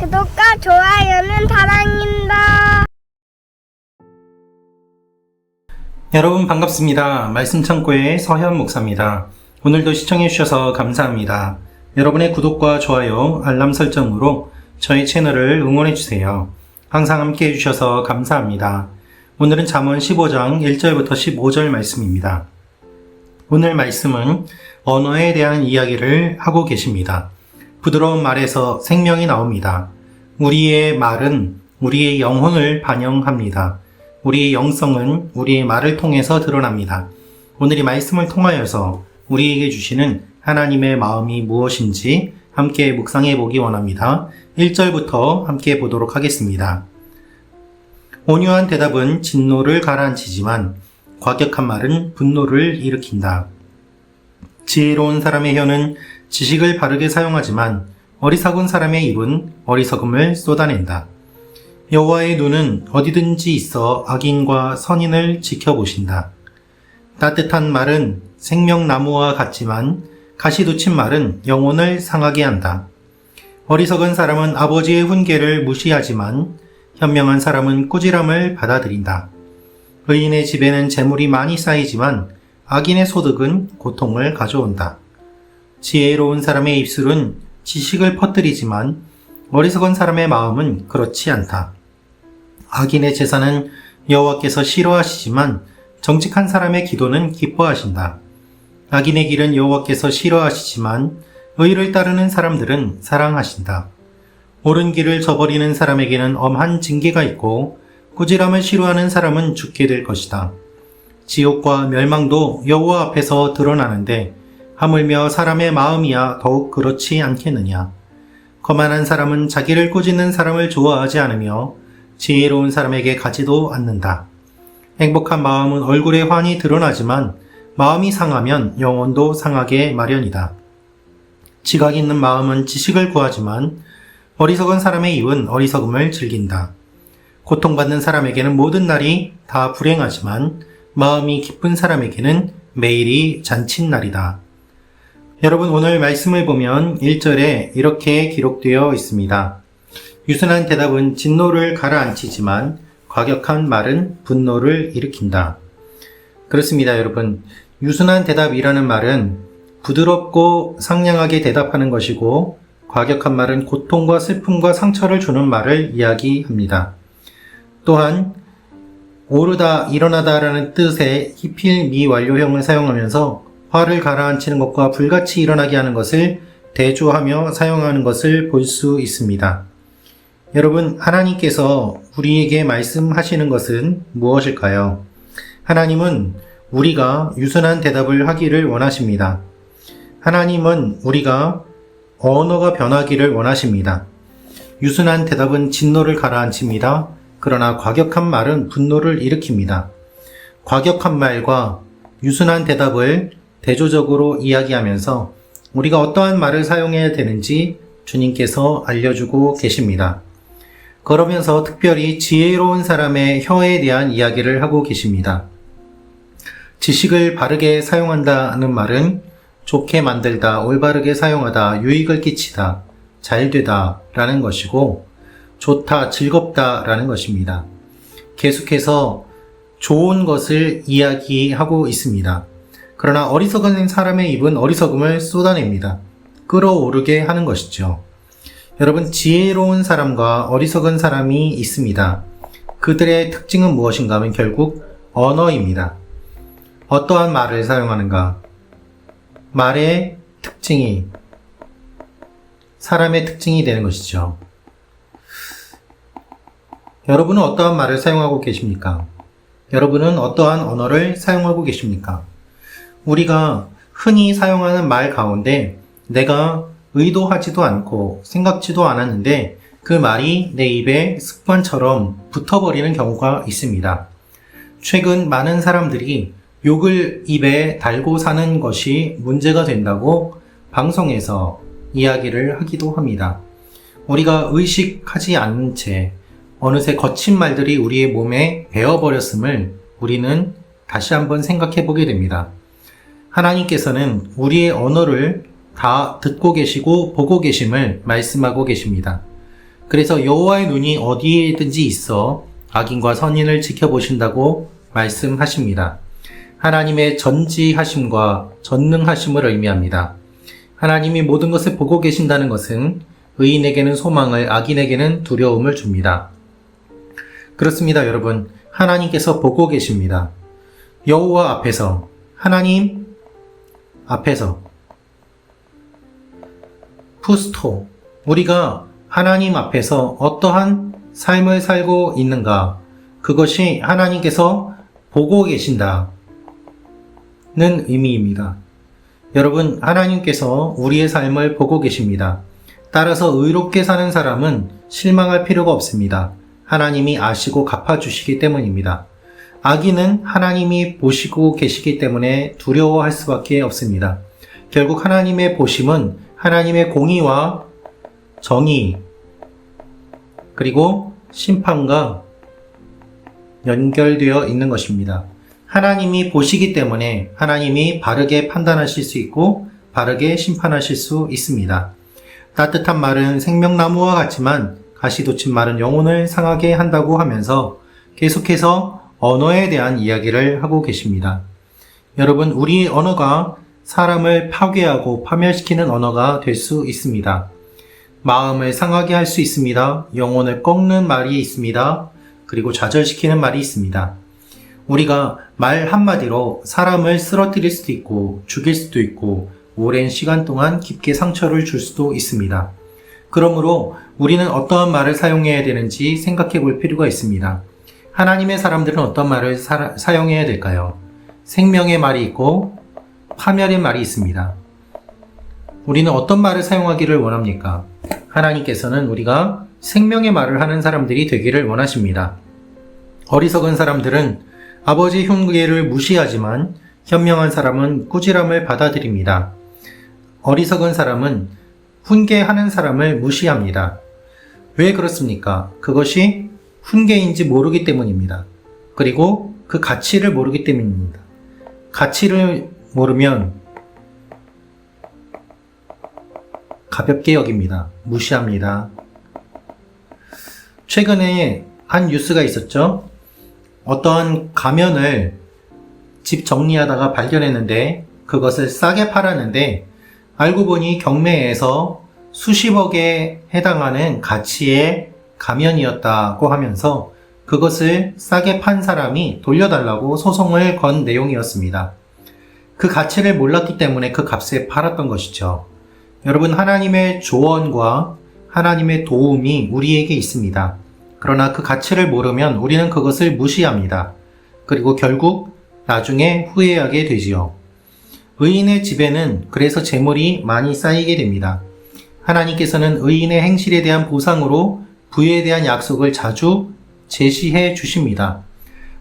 구독과 좋아요는 사랑입니다. 여러분 반갑습니다. 말씀 창고의 서현 목사입니다. 오늘도 시청해 주셔서 감사합니다. 여러분의 구독과 좋아요, 알람 설정으로 저희 채널을 응원해 주세요. 항상 함께 해 주셔서 감사합니다. 오늘은 잠언 15장 1절부터 15절 말씀입니다. 오늘 말씀은 언어에 대한 이야기를 하고 계십니다. 부드러운 말에서 생명이 나옵니다. 우리의 말은 우리의 영혼을 반영합니다. 우리의 영성은 우리의 말을 통해서 드러납니다. 오늘 이 말씀을 통하여서 우리에게 주시는 하나님의 마음이 무엇인지 함께 묵상해 보기 원합니다. 1절부터 함께 보도록 하겠습니다. 온유한 대답은 진노를 가라앉히지만 과격한 말은 분노를 일으킨다. 지혜로운 사람의 혀는 지식을 바르게 사용하지만 어리석은 사람의 입은 어리석음을 쏟아낸다. 여호와의 눈은 어디든지 있어 악인과 선인을 지켜보신다. 따뜻한 말은 생명나무와 같지만 가시 돋친 말은 영혼을 상하게 한다. 어리석은 사람은 아버지의 훈계를 무시하지만 현명한 사람은 꾸지람을 받아들인다. 의인의 집에는 재물이 많이 쌓이지만 악인의 소득은 고통을 가져온다. 지혜로운 사람의 입술은 지식을 퍼뜨리지만 어리석은 사람의 마음은 그렇지 않다. 악인의 제사는 여호와께서 싫어하시지만 정직한 사람의 기도는 기뻐하신다. 악인의 길은 여호와께서 싫어하시지만 의를 따르는 사람들은 사랑하신다. 옳은 길을 저버리는 사람에게는 엄한 징계가 있고 꾸지람을 싫어하는 사람은 죽게 될 것이다. 지옥과 멸망도 여호와 앞에서 드러나는데 하물며 사람의 마음이야 더욱 그렇지 않겠느냐. 거만한 사람은 자기를 꾸짖는 사람을 좋아하지 않으며 지혜로운 사람에게 가지도 않는다. 행복한 마음은 얼굴에 환히 드러나지만 마음이 상하면 영혼도 상하게 마련이다. 지각 있는 마음은 지식을 구하지만 어리석은 사람의 입은 어리석음을 즐긴다. 고통받는 사람에게는 모든 날이 다 불행하지만 마음이 기쁜 사람에게는 매일이 잔칫날이다. 여러분 오늘 말씀을 보면 1절에 이렇게 기록되어 있습니다. 유순한 대답은 진노를 가라앉히지만 과격한 말은 분노를 일으킨다. 그렇습니다, 여러분. 유순한 대답이라는 말은 부드럽고 상냥하게 대답하는 것이고 과격한 말은 고통과 슬픔과 상처를 주는 말을 이야기합니다. 또한 오르다 일어나다라는 뜻의 히필 미완료형을 사용하면서 화를 가라앉히는 것과 불같이 일어나게 하는 것을 대조하며 사용하는 것을 볼 수 있습니다. 여러분, 하나님께서 우리에게 말씀하시는 것은 무엇일까요? 하나님은 우리가 유순한 대답을 하기를 원하십니다. 하나님은 우리가 언어가 변하기를 원하십니다. 유순한 대답은 진노를 가라앉힙니다. 그러나 과격한 말은 분노를 일으킵니다. 과격한 말과 유순한 대답을 대조적으로 이야기하면서 우리가 어떠한 말을 사용해야 되는지 주님께서 알려주고 계십니다. 그러면서 특별히 지혜로운 사람의 혀에 대한 이야기를 하고 계십니다. 지식을 바르게 사용한다는 말은 좋게 만들다, 올바르게 사용하다, 유익을 끼치다, 잘 되다 라는 것이고, 좋다, 즐겁다 라는 것입니다. 계속해서 좋은 것을 이야기하고 있습니다. 그러나 어리석은 사람의 입은 어리석음을 쏟아냅니다. 끌어오르게 하는 것이죠. 여러분, 지혜로운 사람과 어리석은 사람이 있습니다. 그들의 특징은 무엇인가 하면 결국 언어입니다. 어떠한 말을 사용하는가? 말의 특징이 사람의 특징이 되는 것이죠. 여러분은 어떠한 말을 사용하고 계십니까? 여러분은 어떠한 언어를 사용하고 계십니까? 우리가 흔히 사용하는 말 가운데 내가 의도하지도 않고 생각지도 않았는데 그 말이 내 입에 습관처럼 붙어버리는 경우가 있습니다. 최근 많은 사람들이 욕을 입에 달고 사는 것이 문제가 된다고 방송에서 이야기를 하기도 합니다. 우리가 의식하지 않은 채 어느새 거친 말들이 우리의 몸에 배어버렸음을 우리는 다시 한번 생각해 보게 됩니다. 하나님께서는 우리의 언어를 다 듣고 계시고 보고 계심을 말씀하고 계십니다. 그래서 여호와의 눈이 어디에든지 있어 악인과 선인을 지켜보신다고 말씀하십니다. 하나님의 전지하심과 전능하심을 의미합니다. 하나님이 모든 것을 보고 계신다는 것은 의인에게는 소망을, 악인에게는 두려움을 줍니다. 그렇습니다, 여러분. 하나님께서 보고 계십니다. 여호와 앞에서, 하나님 앞에서, 푸스토, 우리가 하나님 앞에서 어떠한 삶을 살고 있는가, 그것이 하나님께서 보고 계신다. 는 의미입니다. 여러분, 하나님께서 우리의 삶을 보고 계십니다. 따라서 의롭게 사는 사람은 실망할 필요가 없습니다. 하나님이 아시고 갚아주시기 때문입니다. 악인은 하나님이 보시고 계시기 때문에 두려워할 수밖에 없습니다. 결국 하나님의 보심은 하나님의 공의와 정의, 그리고 심판과 연결되어 있는 것입니다. 하나님이 보시기 때문에 하나님이 바르게 판단하실 수 있고 바르게 심판하실 수 있습니다. 따뜻한 말은 생명나무와 같지만 가시 돋친 말은 영혼을 상하게 한다고 하면서 계속해서 언어에 대한 이야기를 하고 계십니다. 여러분, 우리 언어가 사람을 파괴하고 파멸시키는 언어가 될 수 있습니다. 마음을 상하게 할 수 있습니다. 영혼을 꺾는 말이 있습니다. 그리고 좌절시키는 말이 있습니다. 우리가 말 한마디로 사람을 쓰러뜨릴 수도 있고 죽일 수도 있고 오랜 시간 동안 깊게 상처를 줄 수도 있습니다. 그러므로 우리는 어떠한 말을 사용해야 되는지 생각해 볼 필요가 있습니다. 하나님의 사람들은 어떤 말을 사, 사용해야 될까요? 생명의 말이 있고 파멸의 말이 있습니다. 우리는 어떤 말을 사용하기를 원합니까? 하나님께서는 우리가 생명의 말을 하는 사람들이 되기를 원하십니다. 어리석은 사람들은 아버지 흉계를 무시하지만 현명한 사람은 꾸지람을 받아들입니다. 어리석은 사람은 훈계하는 사람을 무시합니다. 왜 그렇습니까? 그것이 훈계인지 모르기 때문입니다. 그리고 그 가치를 모르기 때문입니다. 가치를 모르면 가볍게 여깁니다. 무시합니다. 최근에 한 뉴스가 있었죠. 어떠한 가면을 집 정리하다가 발견했는데 그것을 싸게 팔았는데 알고 보니 경매에서 수십억에 해당하는 가치의 가면이었다고 하면서 그것을 싸게 판 사람이 돌려달라고 소송을 건 내용이었습니다. 그 가치를 몰랐기 때문에 그 값에 팔았던 것이죠. 여러분, 하나님의 조언과 하나님의 도움이 우리에게 있습니다. 그러나 그 가치를 모르면 우리는 그것을 무시합니다. 그리고 결국 나중에 후회하게 되지요. 의인의 집에는 그래서 재물이 많이 쌓이게 됩니다. 하나님께서는 의인의 행실에 대한 보상으로 부에 대한 약속을 자주 제시해 주십니다.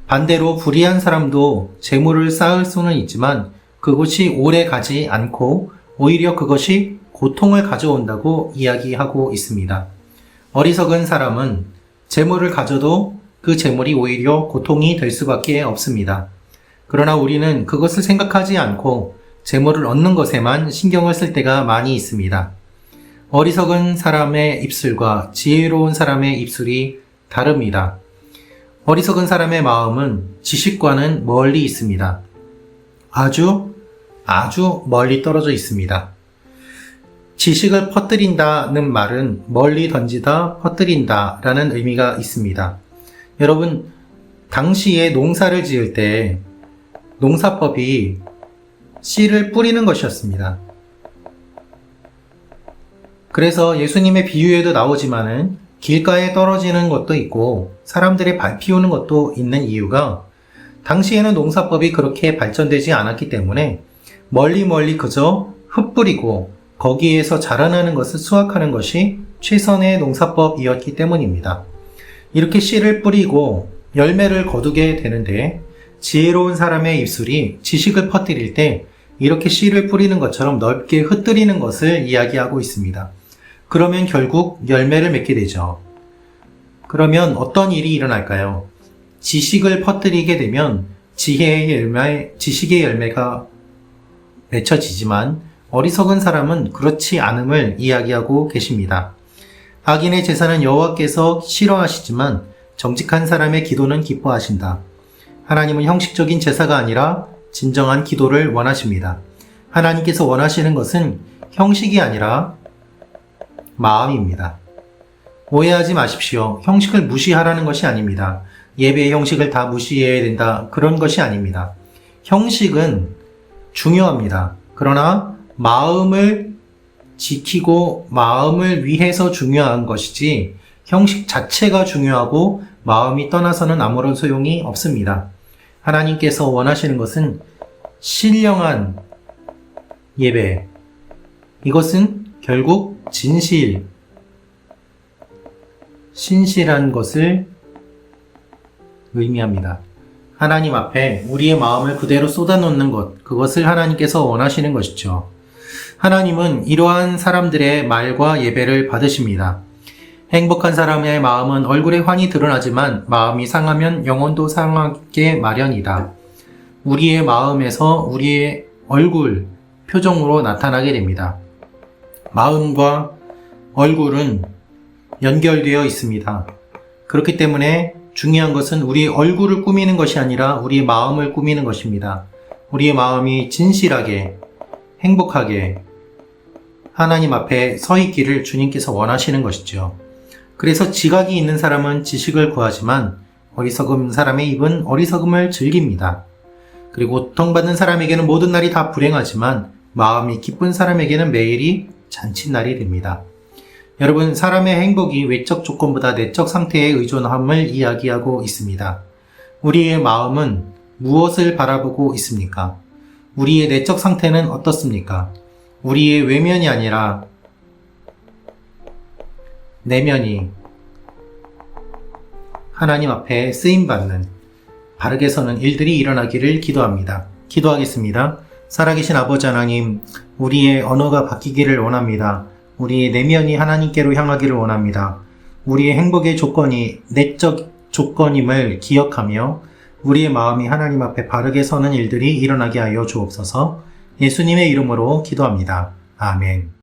반대로 불의한 사람도 재물을 쌓을 수는 있지만 그것이 오래 가지 않고 오히려 그것이 고통을 가져온다고 이야기하고 있습니다. 어리석은 사람은 재물을 가져도 그 재물이 오히려 고통이 될 수밖에 없습니다. 그러나 우리는 그것을 생각하지 않고 재물을 얻는 것에만 신경을 쓸 때가 많이 있습니다. 어리석은 사람의 입술과 지혜로운 사람의 입술이 다릅니다. 어리석은 사람의 마음은 지식과는 멀리 있습니다. 아주, 아주 멀리 떨어져 있습니다. 지식을 퍼뜨린다는 말은 멀리 던지다, 퍼뜨린다 라는 의미가 있습니다. 여러분, 당시에 농사를 지을 때 농사법이 씨를 뿌리는 것이었습니다. 그래서 예수님의 비유에도 나오지만은 길가에 떨어지는 것도 있고 사람들의 발 피우는 것도 있는 이유가 당시에는 농사법이 그렇게 발전되지 않았기 때문에 멀리 멀리 그저 흩뿌리고 거기에서 자라나는 것을 수확하는 것이 최선의 농사법이었기 때문입니다. 이렇게 씨를 뿌리고 열매를 거두게 되는데 지혜로운 사람의 입술이 지식을 퍼뜨릴 때 이렇게 씨를 뿌리는 것처럼 넓게 흩뜨리는 것을 이야기하고 있습니다. 그러면 결국 열매를 맺게 되죠. 그러면 어떤 일이 일어날까요? 지식을 퍼뜨리게 되면 지혜의 열매, 지식의 열매가 맺혀지지만 어리석은 사람은 그렇지 않음을 이야기하고 계십니다. 악인의 제사는 여호와께서 싫어하시지만 정직한 사람의 기도는 기뻐하신다. 하나님은 형식적인 제사가 아니라 진정한 기도를 원하십니다. 하나님께서 원하시는 것은 형식이 아니라 마음입니다. 오해하지 마십시오. 형식을 무시하라는 것이 아닙니다. 예배의 형식을 다 무시해야 된다. 그런 것이 아닙니다. 형식은 중요합니다. 그러나 마음을 지키고 마음을 위해서 중요한 것이지 형식 자체가 중요하고 마음이 떠나서는 아무런 소용이 없습니다. 하나님께서 원하시는 것은 신령한 예배. 이것은 결국 진실, 신실한 것을 의미합니다. 하나님 앞에 우리의 마음을 그대로 쏟아놓는 것, 그것을 하나님께서 원하시는 것이죠. 하나님은 이러한 사람들의 말과 예배를 받으십니다. 행복한 사람의 마음은 얼굴에 환히 드러나지만 마음이 상하면 영혼도 상하게 마련이다. 우리의 마음에서 우리의 얼굴, 표정으로 나타나게 됩니다. 마음과 얼굴은 연결되어 있습니다. 그렇기 때문에 중요한 것은 우리의 얼굴을 꾸미는 것이 아니라 우리의 마음을 꾸미는 것입니다. 우리의 마음이 진실하게, 행복하게 하나님 앞에 서 있기를 주님께서 원하시는 것이죠. 그래서 지각이 있는 사람은 지식을 구하지만 어리석은 사람의 입은 어리석음을 즐깁니다. 그리고 고통받는 사람에게는 모든 날이 다 불행하지만 마음이 기쁜 사람에게는 매일이 잔칫날이 됩니다. 여러분, 사람의 행복이 외적 조건보다 내적 상태에 의존함을 이야기하고 있습니다. 우리의 마음은 무엇을 바라보고 있습니까? 우리의 내적 상태는 어떻습니까? 우리의 외면이 아니라 내면이 하나님 앞에 쓰임받는 바르게 서는 일들이 일어나기를 기도합니다. 기도하겠습니다. 살아계신 아버지 하나님, 우리의 언어가 바뀌기를 원합니다. 우리의 내면이 하나님께로 향하기를 원합니다. 우리의 행복의 조건이 내적 조건임을 기억하며 우리의 마음이 하나님 앞에 바르게 서는 일들이 일어나게 하여 주옵소서 예수님의 이름으로 기도합니다. 아멘.